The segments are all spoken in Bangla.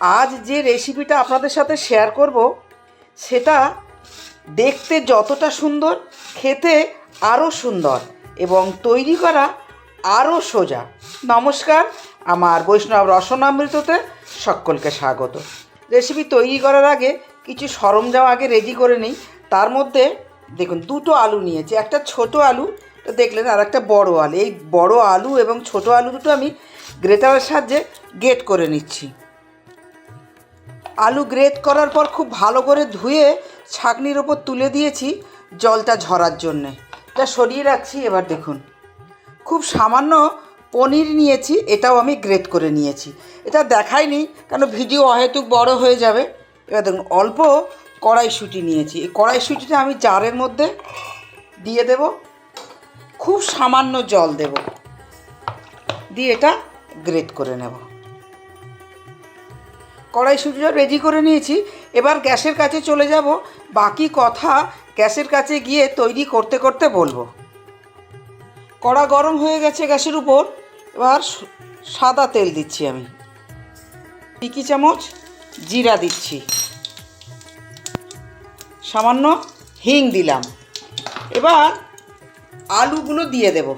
আজ যে রেসিপিটা আপনাদের সাথে শেয়ার করব, সেটা দেখতে যতটা সুন্দর, খেতে আরও সুন্দর এবং তৈরি করা আরও সোজা। নমস্কার, আমার বৈষ্ণব রসনামৃততে সকলকে স্বাগত। রেসিপি তৈরি করার আগে কিছু সরঞ্জাম আগে রেডি করে নিই। তার মধ্যে দেখুন, দুটো আলু নিয়েছি। একটা ছোট আলু দেখলেন, আর একটা বড় আলু। এই বড় আলু এবং ছোট আলু দুটো আমি গ্রেটারের সাহায্যে গেট করে নিচ্ছি। আলু গ্রেট করার পর খুব ভালো করে ধুয়ে ছাঁকনির ওপর তুলে দিয়েছি জলটা ঝরার জন্যে। এটা সরিয়ে রাখছি, এবার দেখুন। খুব সামান্য পনির নিয়েছি, এটাও আমি গ্রেট করে নিয়েছি। এটা দেখাইনি, কেন ভিডিও অহেতুক বড় হয়ে যাবে। এবার দেখুন, অল্প কড়াইশুঁটি নিয়েছি। এই কড়াইশুঁটিটা আমি জারের মধ্যে দিয়ে দেব। খুব সামান্য জল দেব। দিয়ে এটা গ্রেট করে নেব। কড়াইশুঁটিটা রেডি করে নিয়েছি। এবার গ্যাসের কাছে চলে যাব। বাকি কথা গ্যাসের কাছে গিয়ে তৈরি করতে করতে বলব। কড়া গরম হয়ে গেছে গ্যাসের উপর। এবার সাদা তেল দিচ্ছি আমি। টিকি চামচ জিরা দিচ্ছি। সামান্য হিং দিলাম। এবার আলুগুলো দিয়ে দেব।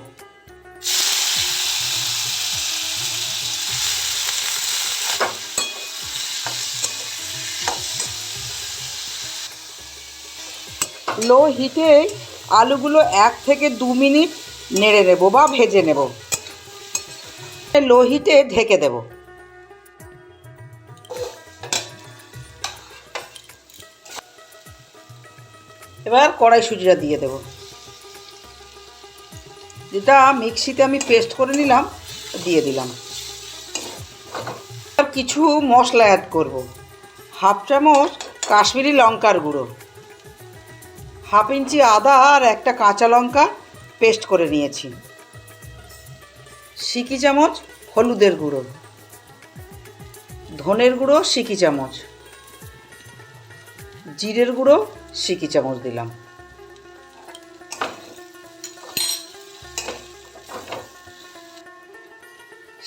লো হিটে আলুগুলো এক থেকে দু মিনিট নেড়ে নেব বা ভেজে নেব। লো হিটে ঢেকে দেব। এবার কড়াইশুটিটা দিয়ে দেব। যেটা মিক্সিতে আমি পেস্ট করে নিলাম, দিয়ে দিলাম। কিছু মশলা অ্যাড করব। হাফ চামচ কাশ্মীরি লঙ্কার গুঁড়ো। হাফ ইঞ্চি আদা আর একটা কাঁচা লঙ্কা পেস্ট করে নিয়েছি। সিকি চামচ হলুদের গুঁড়ো। ধনের গুঁড়ো, সিকি চামচ। জিরের গুঁড়ো, সিকি চামচ দিলাম।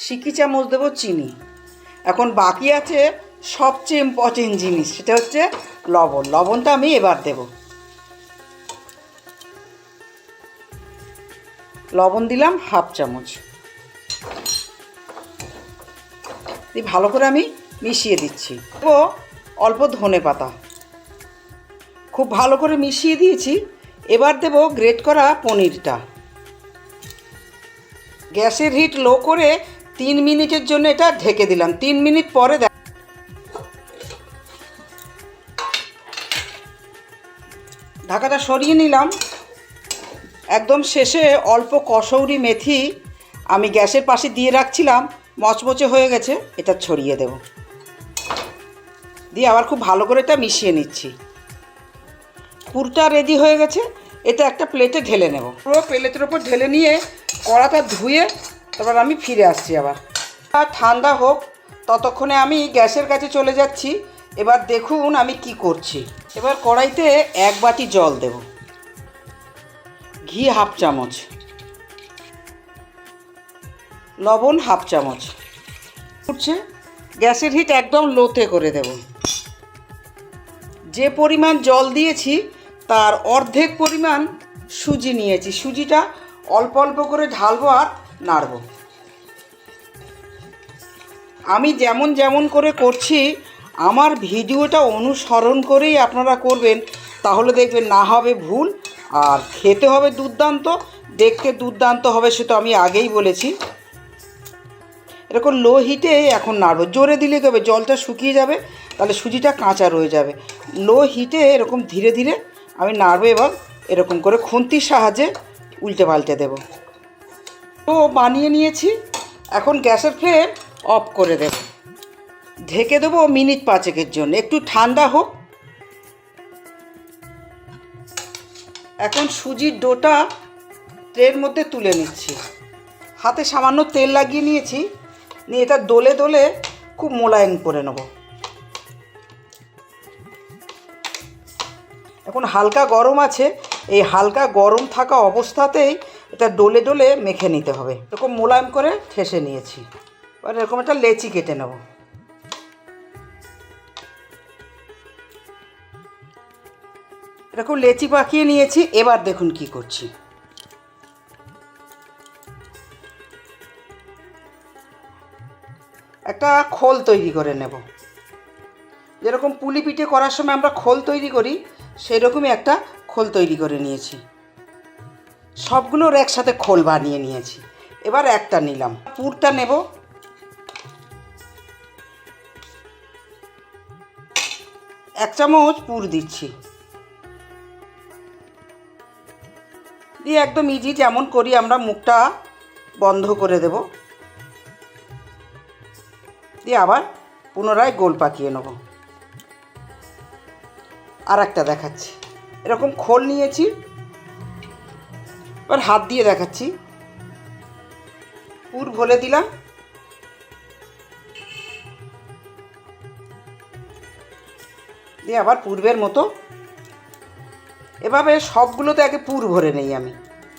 সিকি চামচ দেবো চিনি। এখন বাকি আছে সবচেয়ে ইম্পর্টেন্ট জিনিস, সেটা হচ্ছে লবণ। লবণটা আমি এবার দেবো। লবণ দিলাম হাফ চামচ। দিয়ে ভালো করে আমি মিশিয়ে দিচ্ছি। ও অল্প ধনে পাতা। খুব ভালো করে মিশিয়ে দিয়েছি। এবার দেব গ্রেট করা পনিরটা। গ্যাসের হিট লো করে তিন মিনিটের জন্য এটা ঢেকে দিলাম। তিন মিনিট পরে ঢাকাটা সরিয়ে নিলাম। একদম শেষে অল্প কসৌরি মেথি আমি গ্যাসের পাশে দিয়ে রাখছিলাম, মচমচে হয়ে গেছে, এটা ছড়িয়ে দেব। দিয়ে আবার খুব ভালো করে এটা মিশিয়ে নিচ্ছি। পুরটা রেডি হয়ে গেছে, এটা একটা প্লেটে ঢেলে নেব। পুরো প্লেটের ওপর ঢেলে নিয়ে কড়াটা ধুয়ে তারপর আমি ফিরে আসছি আবার। আর ঠান্ডা হোক, ততক্ষণে আমি গ্যাসের কাছে চলে যাচ্ছি, এবার দেখুন আমি কি করছি। এবার কড়াইতে এক বাটি জল দেবো। ঘি হাফ চামচ। লবণ হাফ চামচ। উঠছে, গ্যাসের হিট একদম লোতে করে দেব। যে পরিমাণ জল দিয়েছি, তার অর্ধেক পরিমাণ সুজি নিয়েছি। সুজিটা অল্প অল্প করে ঢালবো আর নাড়ব। আমি যেমন যেমন করে করছি, আমার ভিডিওটা অনুসরণ করেই আপনারা করবেন। তাহলে দেখবেন না হবে ভুল আর খেতে হবে দুর্দান্ত, দেখতে দুর্দান্ত হবে সে তো আমি আগেই বলেছি। এরকম লো হিটে এখন নাড়বো। জোরে দিলে কী হবে? জলটা শুকিয়ে যাবে, তাহলে সুজিটা কাঁচা রয়ে যাবে। লো হিটে এরকম ধীরে ধীরে আমি নাড়বো এবার, এরকম করে খুন্তির সাহায্যে উল্টে পাল্টে দেবো। তো বানিয়ে নিয়েছি, এখন গ্যাসের ফ্লেম অফ করে দেব। ঢেকে দেবো মিনিট পাঁচেকের জন্য। একটু ঠান্ডা হোক এখন সুজির ডোটা ট্রের মধ্যে তুলে নিচ্ছি। হাতে সামান্য তেল লাগিয়ে নিয়েছি, নিয়ে এটা দোলে দোলে খুব মোলায়েম করে নেব। এখন হালকা গরম আছে, এই হালকা গরম থাকা অবস্থাতেই এটা ডোলে ডোলে মেখে নিতে হবে। এরকম মোলায়েম করে ঠেসে নিয়েছি। এবার এরকম একটা লেচি কেটে নেব। এরকম লেচি পাকিয়ে নিয়েছি, এবার দেখুন কি করছি। একটা খোল তৈরি করে নেব। যেরকম পুলি পিঠে করার সময় আমরা খোল তৈরি করি সেই রকমই একটা খোল তৈরি করে নিয়েছি। সবগুলোর একসাথে খোল বানিয়ে নিয়েছি। এবার একটা নিলাম। পুরটা নেব। এক চামচ পুর দিচ্ছি। দিয়ে একদম ইজি যেমন করি আমরা মুখটা বন্ধ করে দেব। দিয়ে আবার পুনরায় গোল পাকিয়ে নেব। আর একটা দেখাচ্ছি। এরকম খোল নিয়েছি। এবার হাত দিয়ে দেখাচ্ছি। পুর ভরে দিলাম। দিয়ে আবার পূর্বের মতো এভাবে সবগুলোতে আগে পুর ভরে নেই আমি।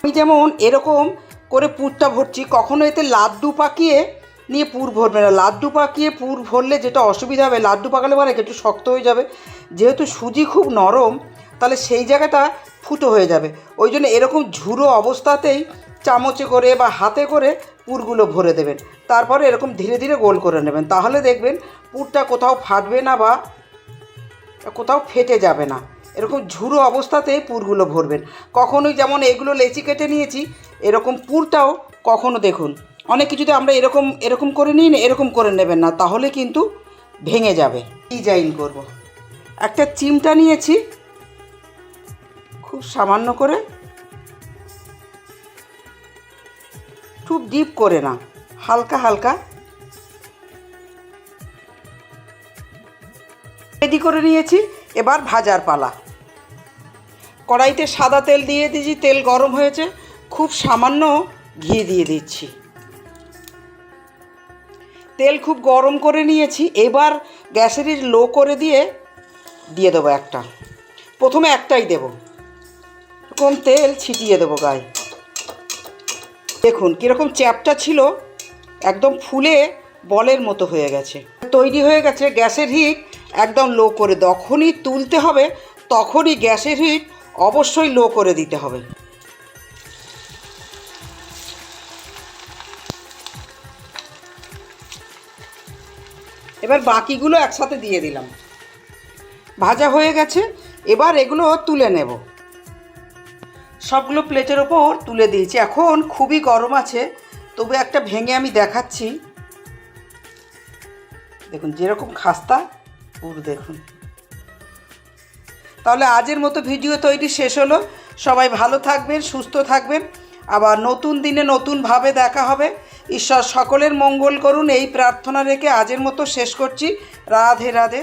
আমি যেমন এরকম করে পুরটা ভরছি, কখনো এতে লাড্ডু পাকিয়ে নিয়ে পুর ভরবে না। লাড্ডু পাকিয়ে পুর ভরলে যেটা অসুবিধা হবে, লাড্ডু পাকালে পরে একটু শক্ত হয়ে যাবে। যেহেতু সুজি খুব নরম, তাহলে সেই জায়গাটা ফুটো হয়ে যাবে। ওই জন্য এরকম ঝুড়ো অবস্থাতেই চামচে করে বা হাতে করে পুরগুলো ভরে দেবেন। তারপরে এরকম ধীরে ধীরে গোল করে নেবেন। তাহলে দেখবেন পুরটা কোথাও ফাটবে না বা কোথাও ফেটে যাবে না। এরকম ঝুরো অবস্থাতেই পুরগুলো ভরবেন। কখনোই যেমন এগুলো লেচি কেটে নিয়েছি, এরকম পুরটাও কখনো দেখুন। অনেক কিছুতে আমরা এরকম এরকম করে নিই না, এরকম করে নেবেন না, তাহলে কিন্তু ভেঙে যাবে। ডিজাইন করব। একটা চিমটা নিয়েছি, খুব সামান্য করে। খুব ডিপ করে না, হালকা হালকা। রেডি করে নিয়েছি, এবার ভাজার পালা। কড়াইতে সাদা তেল দিয়ে দিয়েছি, তেল গরম হয়েছে, খুব সামান্য ঘি দিয়ে দিচ্ছি। তেল খুব গরম করে নিয়েছি, এবার গ্যাসের লো করে দিয়ে দিয়ে দেবো একটা। প্রথমে একটাই দেব। এরকম তেল ছিটিয়ে দেবো গায়ে। দেখুন, কীরকম চ্যাপটা ছিল, একদম ফুলে বলের মতো হয়ে গেছে। তৈরি হয়ে গেছে, গ্যাসের হিট একদম লো করে যখনই তুলতে হবে, তখনই গ্যাসের হিট অবশ্যই লো করে দিতে হবে। এবার বাকিগুলো একসাথে দিয়ে দিলাম। ভাজা হয়ে গেছে, এবার এগুলো তুলে নেব। সবগুলো প্লেটের ওপর তুলে দিয়েছি। এখন খুবই গরম আছে, তবু একটা ভেঙে আমি দেখাচ্ছি। দেখুন, যেরকম খাস্তা, পুর দেখুন। তাহলে আজের মতো ভিডিও তৈরি শেষ হলো। সবাই ভালো থাকবেন, সুস্থ থাকবেন। আবার নতুন দিনে নতুনভাবে দেখা হবে। ঈশ্বর সকলের মঙ্গল করুন। এই প্রার্থনা রেখে আজের মতো শেষ করছি। রাধে রাধে।